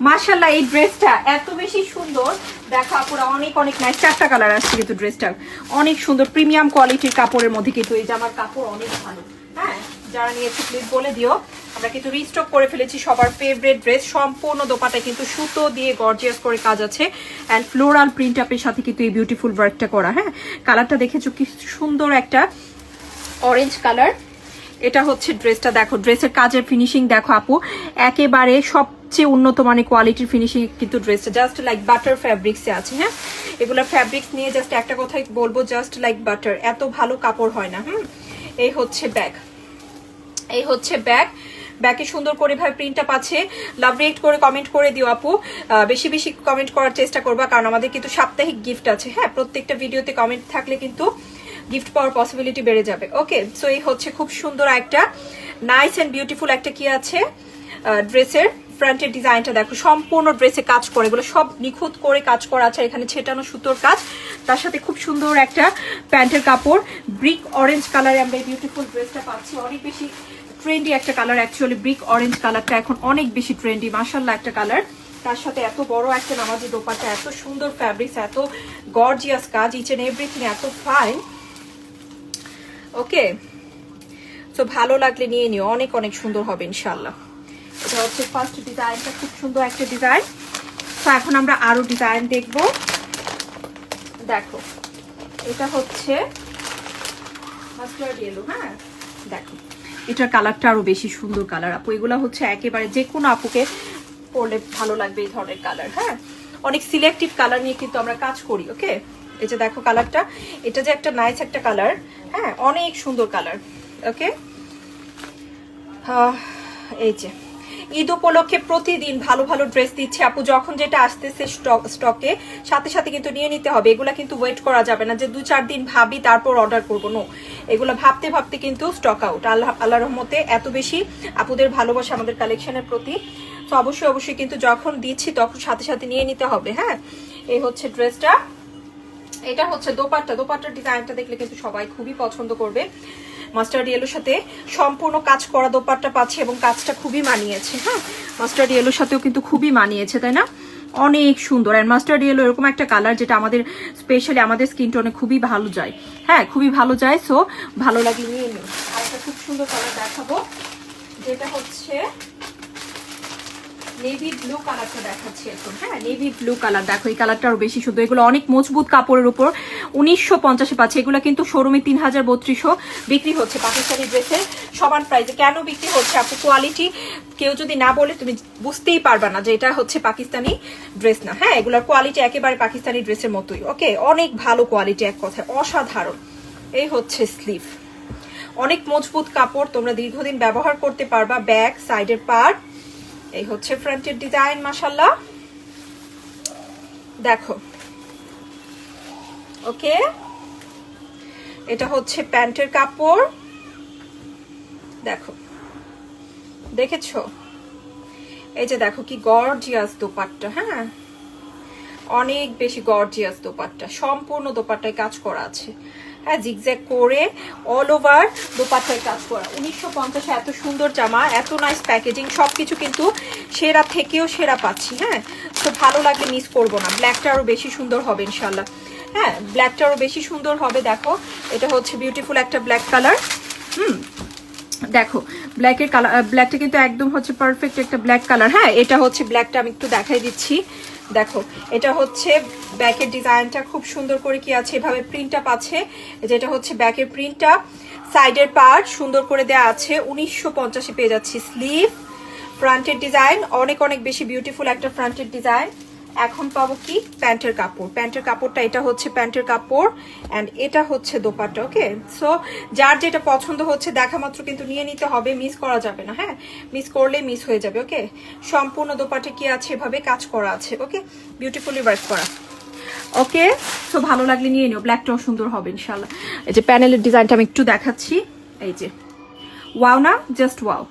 মাশাল্লাহ এই ড্রেসটা এত বেশি সুন্দর। দেখো আপুরা, অনেক অনেক নাইস চারটা কালার আসছে কিন্তু ড্রেসটা অনেক সুন্দর প্রিমিয়াম কোয়ালিটির কাপড়ের মধ্যে কিন্তু এই জামার কাপড় অনেক ভালো। হ্যাঁ যারা নিয়েছে প্লিজ বলে দিও। আমরা কিন্তু রিস্টক করে ফেলেছি সবার ফেভারিট ড্রেস সম্পূর্ণ দোপাটায় কিন্তু সুতো দিয়ে গর্জিয়াস করে কাজ আছে। অ্যান্ড ফ্লোরাল প্রিন্ট আপের সাথে কিন্তু এই বিউটিফুল ওয়ার্কটা করা হ্যাঁ? কালারটা দেখেছ কি সুন্দর একটা অরেঞ্জ কালার এটা হচ্ছে ড্রেসটা দেখো ড্রেসের কাজের ফিনিশিং দেখো আপু। একেবারে সবচেয়ে উন্নত মানের কোয়ালিটির ফিনিশিং কিন্তু ড্রেসটা জাস্ট লাইক বাটার ফ্যাব্রিক্সে আছে হ্যাঁ? এগুলো ফ্যাব্রিক্স নিয়ে জাস্ট একটা কথাই বলব জাস্ট লাইক বাটার এত ভালো কাপড় হয় না, হুম? এই হচ্ছে ব্যাগ এই হচ্ছে ব্যাগ ব্যাগে সুন্দর করে ভাবে প্রিন্টটা পাচ্ছে লাভ রেট করে কমেন্ট করে দিও আপু। বেশি বেশি কমেন্ট করার চেষ্টা করবা, কারণ আমাদের কিন্তু সাপ্তাহিক গিফট আছে হ্যাঁ? প্রত্যেকটা ভিডিওতে কমেন্ট থাকলে কিন্তু গিফট পাওয়ার পসিবিলিটি বেড়ে যাবে। ওকে সো এই হচ্ছে খুব সুন্দর একটা নাইস অ্যান্ড বিউটিফুল একটা কি আছে? ড্রেসের ফ্রন্টের ডিজাইনটা দেখো, সম্পূর্ণ ড্রেসে কাজ করে। এগুলো সব নিখুঁত করে কাজ করা আছে। এখানে ছেটানো সুতোর কাজ। তার সাথে খুব সুন্দর একটা প্যান্টের কাপড়। ব্রিক অরেঞ্জ কালারে আমরা এই বিউটিফুল ড্রেসটা পাচ্ছি। অনেক বেশি ট্রেন্ডি একটা কালার অ্যাকচুয়ালি ব্রিক অরেঞ্জ কালারটা এখন অনেক বেশি ট্রেন্ডি মাসাল্লাহ একটা কালার তার সাথে এত বড় একটা নামাজি দোপাট্টা, এত সুন্দর ফ্যাব্রিক্স এত গর্জিয়াস কাজ ইচ এন্ড এভরিথিং এত ফাইন ওকে তো ভালো লাগলে নিয়ে নিও। অনেক অনেক সুন্দর হবে ইনশাল্লাহ এটা হচ্ছে ফার্স্ট ডিজাইনটা খুব সুন্দর একটা ডিজাইন তো এখন আমরা আরও ডিজাইন দেখব। দেখো, এটা হচ্ছে মাস্টার্ড ইয়েলো হ্যাঁ? দেখো, এটার কালারটা আরও বেশি সুন্দর কালার আপু, এগুলো হচ্ছে একেবারে যে কোনো আপুকে পরলে ভালো লাগবে এই ধরনের কালার হ্যাঁ? অনেক সিলেক্টিভ কালার নিয়ে কিন্তু আমরা কাজ করি ওকে এই যে দেখো কালারটা এটা যে একটা নাইস একটা কালার হ্যাঁ? অনেক সুন্দর কালার ওকে এই যে ঈদ উপলক্ষে প্রতিদিন ভালো ভালো ড্রেস দিচ্ছে। আপু, যখন যেটা আসতেছে স্টক সাথে সাথে কিন্তু নিয়ে নিতে হবে। এগুলা কিন্তু ওয়েট করা যাবে না যে দু চার দিন ভাবি, তারপর অর্ডার করব। নো এগুলো ভাবতে ভাবতে কিন্তু স্টক আউট আল্লাহ আল্লাহ রহমতে এত বেশি আপুদের ভালোবাসা আমাদের কালেকশনের প্রতি। তো অবশ্যই অবশ্যই কিন্তু যখন দিচ্ছি, তখন সাথে সাথে নিয়ে নিতে হবে হ্যাঁ? এই হচ্ছে ড্রেসটা এটা হচ্ছে দোপাট্টা। দোপাট্টার ডিজাইনটা দেখলে কিন্তু সবাই খুবই পছন্দ করবে। মাস্টার্ড ইয়েলোর সাথে সম্পূর্ণ কাজ করা দোপাট্টা পাচ্ছি এবং কাজটা খুবই মানিয়েছে হ্যাঁ? মাস্টার্ড ইয়েলোর সাথেও কিন্তু খুবই মানিয়েছে, তাই না? অনেক সুন্দর। অ্যান্ড মাস্টার্ড ইয়েলো এরকম একটা কালার যেটা আমাদের স্পেশালি আমাদের স্কিন টোনে খুবই ভালো যায়। হ্যাঁ খুবই ভালো যায় সো ভালো লাগে নিয়ে নিন আর একটা খুব সুন্দর কালার দেখাবো, যেটা হচ্ছে নেভি ব্লু কালারটা দেখাচ্ছি এখন হ্যাঁ? নেভি ব্লু কালার দেখো, এই কালারটা বেশি সুন্দর। এগুলো অনেক মজবুত কাপড়ের উপর। উনিশশো পঞ্চাশে এগুলো কিন্তু শোরুমে তিন হাজার বিক্রি হচ্ছে পাকিস্তানি সমান কেন বিক্রি হচ্ছে? কোয়ালিটি কেউ যদি না বলে, তুমি বুঝতেই না যে এটা হচ্ছে পাকিস্তানি ড্রেস না হ্যাঁ? এগুলোর কোয়ালিটি একেবারে পাকিস্তানি ড্রেসের মতোই ওকে অনেক ভালো কোয়ালিটি এক কথায়, অসাধারণ। এই হচ্ছে স্লিভ অনেক মজবুত কাপড় তোমরা দীর্ঘদিন ব্যবহার করতে পারবা ব্যাক সাইডের পার্ট এই হচ্ছে ফ্রন্টের ডিজাইন মাসাল্লাহ দেখো। ওকে? এটা হচ্ছে প্যান্টের কাপড়। দেখো। দেখেছ? এই যে দেখো কি গর্জিয়াস দোপাট্টা হ্যাঁ? অনেক বেশি গর্জিয়াস দোপাট্টা, সম্পূর্ণ দোপাট্টায় কাজ করা আছে। হ্যাঁ জিগজ্যাগ করে অল ওভার দোপাট্টায় কাজ করা। উনিশশো পঞ্চাশে এত সুন্দর জামা, এত নাইস প্যাকেজিং সব কিছু কিন্তু সেরা থেকেও সেরা পাচ্ছি হ্যাঁ? তো ভালো লাগলে মিস করব না। ব্ল্যাকটা আরও বেশি সুন্দর হবে ইনশাল্লাহ হ্যাঁ ব্ল্যাকটা আরও বেশি সুন্দর হবে, দেখো। এটা হচ্ছে বিউটিফুল একটা ব্ল্যাক কালার হুম, দেখো ব্ল্যাকের কালার ব্ল্যাকটা কিন্তু একদম হচ্ছে পারফেক্ট একটা ব্ল্যাক কালার হ্যাঁ এটা হচ্ছে ব্ল্যাকটা আমি একটু দেখাই দিচ্ছি। দেখো, এটা হচ্ছে ব্যাকের ডিজাইনটা খুব সুন্দর করে কি আছে, এভাবে প্রিন্ট আপ আছে, যেটা হচ্ছে ব্যাকের প্রিন্টটা সাইডের পার্ট সুন্দর করে দেয়া আছে, উনিশশো পঞ্চাশে পেয়ে যাচ্ছি স্লিভ ফ্রন্টের ডিজাইন অনেক অনেক বেশি বিউটিফুল একটা ফ্রন্টের ডিজাইন এখন পাবো কি? প্যান্টের কাপড়। প্যান্টের কাপড়টা, এটা হচ্ছে প্যান্টের কাপড় অ্যান্ড এটা হচ্ছে দোপাটা ওকে সো যার যেটা পছন্দ হচ্ছে, দেখা মাত্র কিন্তু নিয়ে নিতে হবে মিস করা যাবে না হ্যাঁ? মিস করলে মিস হয়ে যাবে ওকে সম্পূর্ণ দোপাটে কি আছে, এভাবে কাজ করা আছে ওকে বিউটিফুলি ওয়ার্ক করা। ওকে সো ভালো লাগলে নিয়ে নিও ব্ল্যাকটাও সুন্দর হবে ইনশাল্লাহ এই যে প্যানেলের ডিজাইনটা আমি একটু দেখাচ্ছি। এই যে। ওয়াও না? Just wow